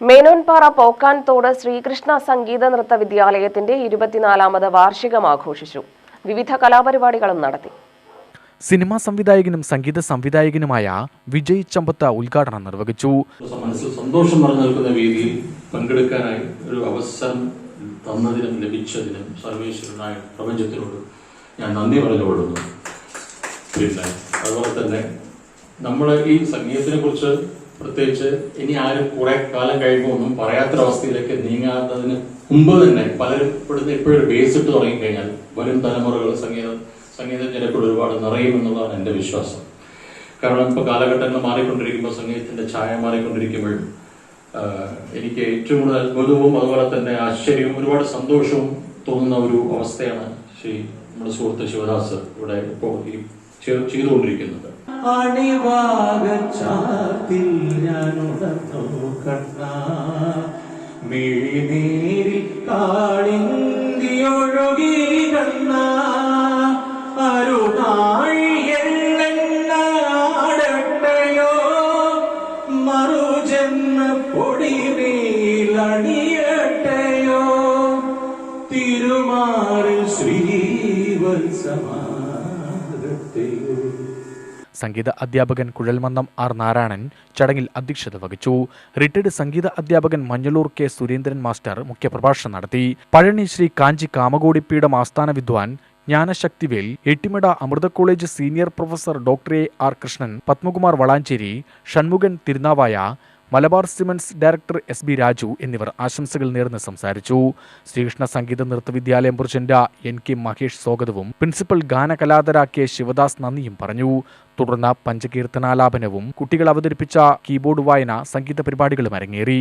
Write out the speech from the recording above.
മേനോൻപാറ പോക്കാൻതോട് ശ്രീകൃഷ്ണ സംഗീത നൃത്ത വിദ്യാലയത്തിന്റെ ഇരുപത്തിനാലാമത് വാർഷികം ആഘോഷിച്ചു. വിവിധ കലാപരിപാടികളും നടത്തി. സിനിമാ സംവിധായകനും സംഗീത സംവിധായകനുമായ വിജയ് ചമ്പത്ത ഉദ്ഘാടനം നിർവഹിച്ചു. മനസ്സിൽ സന്തോഷം പറഞ്ഞു നിൽക്കുന്ന രീതിയിൽ പങ്കെടുക്കാനായി ഒരു അവസരം തന്നതിനും ലഭിച്ചതിനും സർവേശ്വരനായ പ്രപഞ്ചത്തിനോട് ഞാൻ നന്ദി പറഞ്ഞുകൊള്ളുന്നു. പിന്നെ അതുപോലെ തന്നെ നമ്മൾ ഈ സംഗീതത്തിനെ കുറിച്ച് പ്രത്യേകിച്ച് ഇനി ആരും കുറെ കാലം കഴിയുമ്പോൾ ഒന്നും പറയാത്തൊരവസ്ഥയിലേക്ക് നീങ്ങാത്തതിന് മുമ്പ് തന്നെ പലരും ഇവിടുന്ന് ഇപ്പോഴൊരു ബേസ് ഇട്ട് തുടങ്ങിക്കഴിഞ്ഞാൽ വരും തലമുറകൾ സംഗീത സംഗീതജ്ഞരെക്കൂടെ ഒരുപാട് നിറയും നിറയുമെന്നുള്ളതാണ് എന്റെ വിശ്വാസം. കാരണം ഇപ്പോൾ കാലഘട്ടങ്ങൾ മാറിക്കൊണ്ടിരിക്കുമ്പോൾ സംഗീതത്തിന്റെ ഛായ മാറിക്കൊണ്ടിരിക്കുമ്പോഴും എനിക്ക് ഏറ്റവും കൂടുതൽ അത്ഭുതവും അതുപോലെ തന്നെ ആശ്ചര്യവും ഒരുപാട് സന്തോഷവും തോന്നുന്ന ഒരു അവസ്ഥയാണ് ശ്രീ നമ്മുടെ സുഹൃത്ത് ശിവദാസ് ഇവിടെ ഇപ്പോൾ ഈ ചെയ്- ചെയ്തുകൊണ്ടിരിക്കുന്നത്. അണിവാകച്ചാത്തിൽ ഞാൻ ഉണർന്നു കണ്ണ. മിഴിനീരിൽ കാളിന്തിയൊഴുകി കണ്ണ. അരുണാഴിയെള്ളെണ്ണാടട്ടയോ മറുജന്മ പൊടിമേലണിയട്ടയോ തിരുമാറിൽ ശ്രീവത്സമാകട്ടെയോ സംഗീത അധ്യാപകൻ കുഴൽമന്നം ആർ നാരായണൻ ചടങ്ങിൽ അധ്യക്ഷത വഹിച്ചു. റിട്ടയർഡ് സംഗീത അധ്യാപകൻ മഞ്ഞളൂർ കെ സുരേന്ദ്രൻ മാസ്റ്റർ മുഖ്യപ്രഭാഷണം നടത്തി. പഴനി ശ്രീ കാഞ്ചി കാമകോടിപ്പീഠം ആസ്ഥാന വിദ്വാൻ Jnanasakthivel Ettimadai Amrita college senior professor doctor A R Krishnan Padmakumar Valanchery Shanmukhan Thirunavaya Malabar cements director S B Raju എന്നിവർ ആശംസകൾ നേർന്ന് സംസാരിച്ചു. ശ്രീകൃഷ്ണ സംഗീത നൃത്ത വിദ്യാലയം പ്രസിഡന്റ് എൻ കെ മഹേഷ് സ്വാഗതവും പ്രിൻസിപ്പൽ ഗാനകലാതര കെ ശിവദാസ് നന്ദിയും പറഞ്ഞു. തുടർന്ന് പഞ്ചകീർത്തനാലാപനവും കുട്ടികൾ അവതരിപ്പിച്ച കീബോർഡ് വായന സംഗീത പരിപാടികളും അരങ്ങേറി.